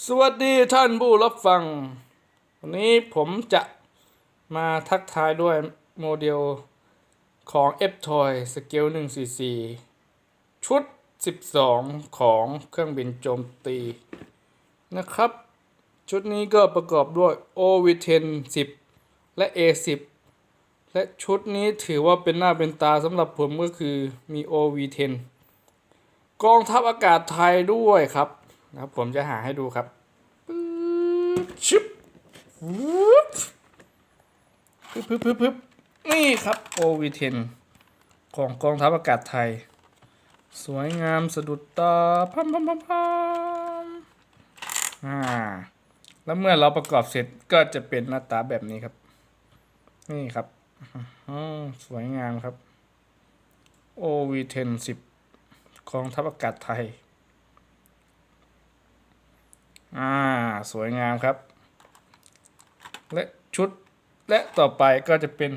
สวัสดีท่านผู้รับฟัง วันนี้ผมจะมาทักทายด้วยโมเดลของ F Toy Scale 144 ชุด 12 ของเครื่องบินโจมตีนะครับ ชุดนี้ก็ประกอบด้วย OV10 10 และ A10 และชุดนี้ถือว่าเป็นหน้าเป็นตาสำหรับผมก็คือมี OV10 กองทัพอากาศไทยด้วยครับ นะครับผมจะหาให้ดูครับปึ๊บชิบวุ๊บปึ๊บปึ๊บปึ๊บปึ๊บนี่ครับ OV10 ของกองทัพอากาศไทย สวยงามสะดุดตาพัมพัมพัมพัมอ่า แล้วเมื่อเราประกอบเสร็จก็จะเป็นหน้าตาแบบนี้ครับ นี่ครับอืมสวยงามครับ OV10 10กองทัพอากาศไทย อ่าสวยงามครับ และชุดและต่อไปก็จะเป็น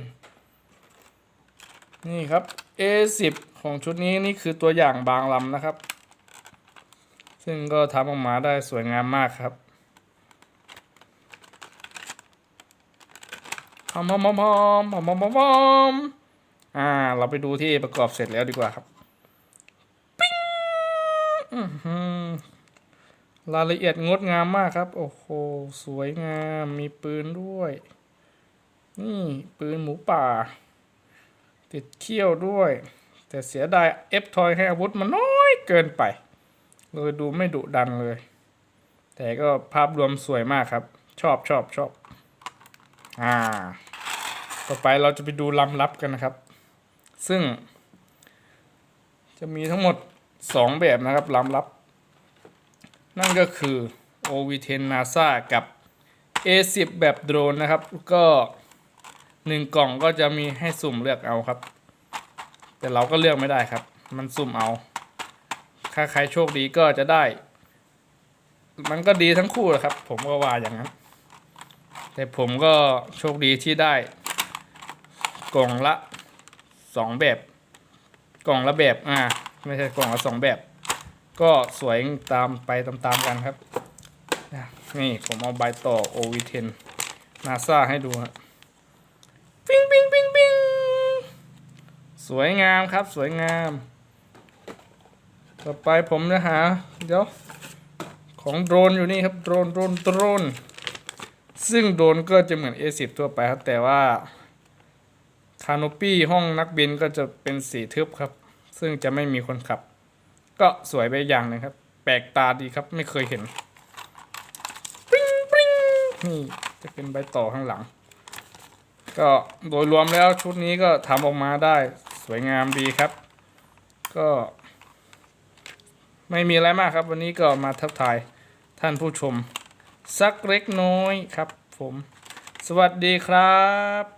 นี่ครับ A10 ของชุดนี้นี่คือตัวอย่างบางลำนะครับ ซึ่งก็ทำออกมาได้สวยงามมากครับพอมพอมพอมพอมพอมพอมอมอ่า เราไปดูที่ประกอบเสร็จแล้วดีกว่าครับ ปิ้งอือ รายละเอียดงดงามมากครับ โอ้โห สวยงาม มีปืนด้วย นี่ปืนหมูป่า ติดเขี้ยวด้วย แต่เสียดายเอฟทอยให้อาวุธมันน้อยเกินไป เลยดูไม่ดุดันเลย แต่ก็ภาพรวมสวยมากครับ ชอบชอบชอบ อ่า ต่อไปเราจะไปดูลำลับกันนะครับ ซึ่ง จะมีทั้งหมดสองแบบนะครับลำลับ นั่นก็คือ OV10 NASA กับ A10 แบบโดรนนะครับ ก็หนึ่งกล่องก็จะมีให้สุ่มเลือกเอาครับ แต่เราก็เลือกไม่ได้ครับ มันสุ่มเอา ถ้าใครโชคดีก็จะได้ มันก็ดีทั้งคู่แหละครับ ผมก็ว่าอย่างนั้น แต่ผมก็โชคดีที่ได้ กล่องละสองแบบ กล่องละแบบ อ่า ไม่ใช่กล่องละสองแบบ ก็สวยตามไปตามๆกันครับ นี่ผมเอาใบต่อ OV10 NASA ให้ดูครับปิ้งปิ้งปิ้งปิ้งสวยงามครับสวยงาม ต่อไปผมจะหา เดี๋ยว ของโดรนอยู่นี่ครับ โดรนโดรนโดรน ซึ่งโดรนก็จะเหมือน A10 ทั่วไปครับ แต่ว่าคานปี้ห้องนักบินก็จะเป็นสีทึบครับ ซึ่งจะไม่มีคนขับ ก็สวยไปอย่างหนึงครับ แปลกตาดีครับ ไม่เคยเห็นปริ้งปริ้งนี่จะเป็นใบต่อข้างหลัง ก็โดยรวมแล้วชุดนี้ก็ทำออกมาได้สวยงามดีครับ ก็ ไม่มีอะไรมากครับ วันนี้ก็มาทักทายท่านผู้ชม สักเล็กน้อยครับผม สวัสดีครับ